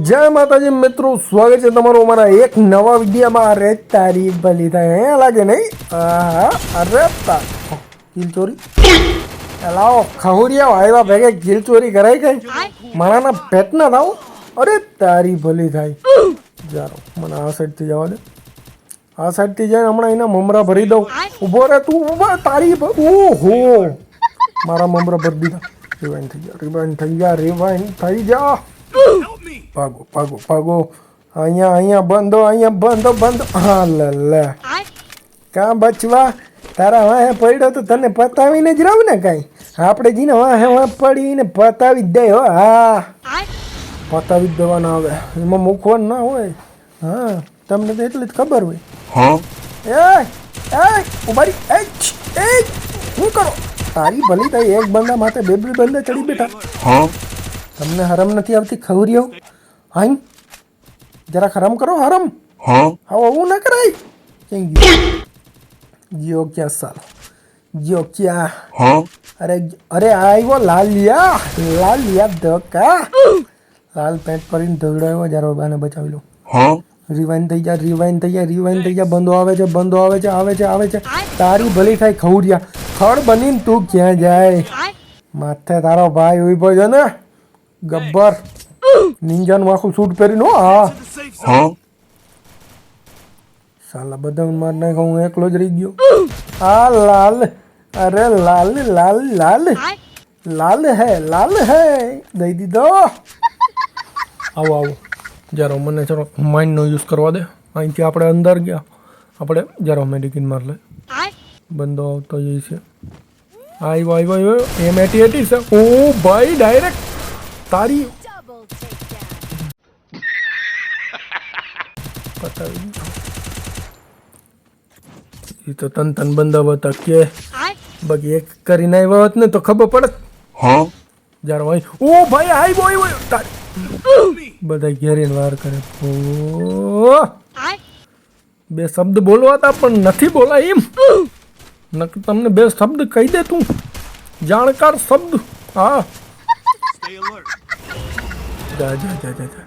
જય માતાજી મિત્રો સ્વાગત છે તમારું અમારા એક નવા વિડીયોમાં અરે તારી ભલી થાય અહીંયા લાગે નહીં આહા, અરે તા કિલ ચોરી લાવો ખહુરિયા આવ્યા ભેગે કિલ ચોરી કરાઈ ગઈ મારાના પેટ ના થાવ અરે તારી ભલી થાય જારો મને આ સાઈડથી જવા દે આ સાઈડથી જઈને હમણાં એના મમરા ભરી દઉં ઊભો રહે તું ઊભા તારી ભ- ઓહો મારા મમરા ભરી દીધા રિવાઇન થઈ ગયા રિવાઇન થઈ ગયા રિવાઇન થઈ ગયા ભાગો ભાગો ભાગો અહીંયા અહીંયા બંધો અહીંયા બંધો બંધો. હા લે લે. કાં બચવા? તારા વાહે પડ્યો તો તને પતાવીને જ રહું ને કાંઈ. આપણે જીને વાહે વાહ પડીને પતાવી જ દે હો. હા. પતાવી જ દેવાના આવે એમાં મૂકવાનું ના હોય. હા તમને તો એટલી જ ખબર હોય. એ એ ઉભારી એ એ શું કરો? તારી ભલી તારી એક બંદા માથે બે બે બંદા ચડી બેઠા. તમને હરમ નથી આવતી ખવરીઓ હાઈ? જરા હરમ કરો હરમ. હા. આવું ના કરાય. ક્યાં ગયો? ગયો ક્યાં સાલો? ગયો ક્યાં? અરે અરે આવ્યો લાલિયા. લાલિયા ધક્કા. લાલ પેન્ટ કરીને ધગડાયો જરા બાને બચાવી લો. રિવાઇન થઈ જા રિવાઇન થઈ જા રિવાઇન થઈ જા બંધો આવે છે બંધો આવે છે આવે છે આવે છે. તારી ભલી થાય ખવડિયા. ખડ બનીને તું ક્યાં જાય? માથે તારો ભાઈ ઊભો છે ને. ગબ્બર. નિંજાનું આખું સૂટ પહેરીને હો હા સાલા બધા માર નાખો હું એકલો જ રહી ગયો આ લાલ અરે લાલ લાલ લાલ લાલ હે લાલ હે દઈ દીધો આવો આવો જરા મને ચલો માઇન્ડનો યુઝ કરવા દે અહીંથી આપણે અંદર ગયા આપણે જરા મેડિકિન માર લે બંધો આવતો જઈ છે આવ્યો આવ્યો આવ્યો એમ એટી એટી છે ઓ ભાઈ ડાયરેક્ટ તારી પતાવી એ તો તન તન બંધાવત કે બાકી એક કરીને આવ્યા હોત ને તો ખબર પડત. જ્યારે ભાઈ ઓ ભાઈ આવ્યો બોય તારી બધા ઘેરીને વાર કરે. ઓ. બે શબ્દ બોલવા તા પણ નથી બોલા એમ. નક તમને બે શબ્દ કહી દે તું. જાણકાર શબ્દ. હા. જા જા જા જા.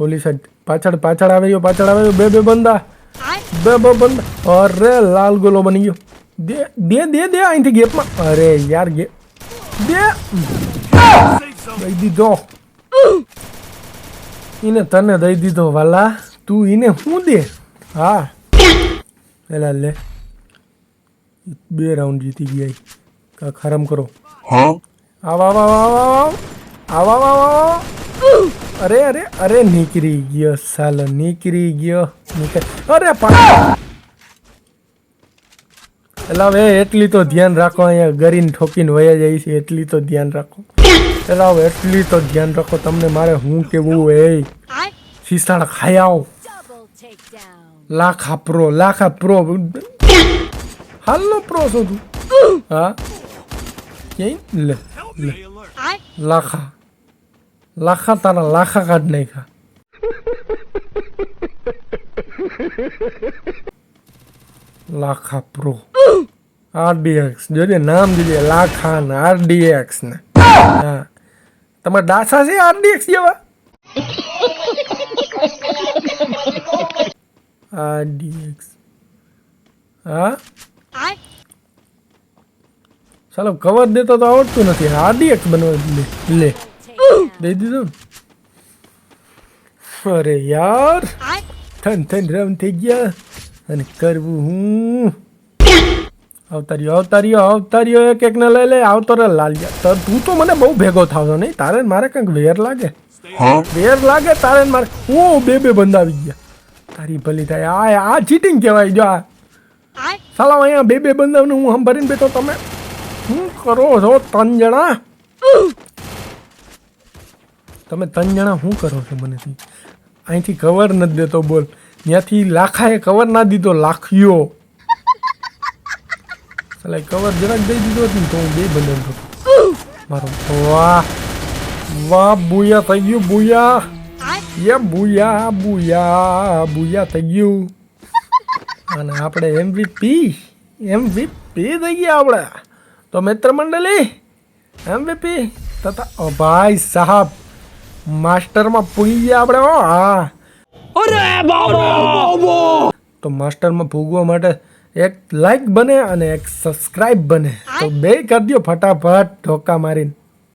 પોલીસ પાછળ પાછળ આવે ગયો પાછળ આવે બે બે બંદા બે બે બંદા અરે લાલ ગોલો બની ગયો દે દે દે દે અહીંથી ગેપમાં અરે યાર ગે દે દઈ દીધો એને તને દઈ દીધો વાલા તું એને શું દે હા એલા લે બે રાઉન્ડ જીતી ગયા કાંક હરમ કરો આવા આવા આવા આવા આવા આવા અરે અરે અરે નીકળી ગયો સાલો નીકળી ગયો નીકળ અરે પા એટલે હવે એટલી તો ધ્યાન રાખો અહીંયા ગરીને ઠોકીને વયા જાય છે એટલી તો ધ્યાન રાખો એટલે હવે એટલી તો ધ્યાન રાખો તમને મારે હું કેવું એ શીશાળ ખાઈ આવો Double takedown. Lakha pro Lakha pro હાલનો પ્રો છો તું હા ક્યાંય લે લે લાખા લાખા તારા લાખા કાઢ નાખ્યા લાખા પ્રો આરડીએક્સ જોજે નામ જોજે લાખા ને આરડીએક્સ ને હા તમારા ડાસા છે આરડીએક્સ જેવા આરડીએક્સ હા ચાલો કવર દેતો તો આવડતું નથી આરડીએક્સ બનવા લે લે દઈ દીધું અરે યાર થન થન રમ થઈ ગયા અને કરવું હું અવતાર્યો અવતાર્યો અવતાર્યો એક એક ને લઈ લે આવતો રે લાલિયા તો તું તો મને બહુ ભેગો થાવ નહીં તારે મારે કંઈક વેર લાગે વેર લાગે તારે ને મારે હું બે બે બંધ આવી ગયા તારી ભલી થાય આ આ ચીટિંગ કહેવાય જો આ સાલા અહીંયા બે બે બંધાવને હું ભરીને બેઠો તમે શું કરો છો ત્રણ જણા તમે ત્રણ જણા શું કરો છો મનેથી અહીંથી કવર નથી દેતો, બોલ. ત્યાંથી લાખાએ કવર ના દીધો લાખ્યો એટલે કવર જરાક દઈ દીધો હતી તો હું બે બંધન થતો મારો વાહ વાહ, બુયા થઈ ગયું, બુયા. યે બુયા બુયા બુયા થઈ ગયું. અને આપણે એમવીપી એમવીપી થઈ ગયા આપણે. તો મિત્ર મંડળી એમવીપી તથા ભાઈ સાહેબ માસ્ટરમાં પૂગી ગયા આપણે હો હા. તો માસ્ટરમાં પૂગવા માટે એક લાઈક બને અને એક સબસ્ક્રાઇબ બને. તો બે કરી દો ફટાફટ ધોકા મારીને.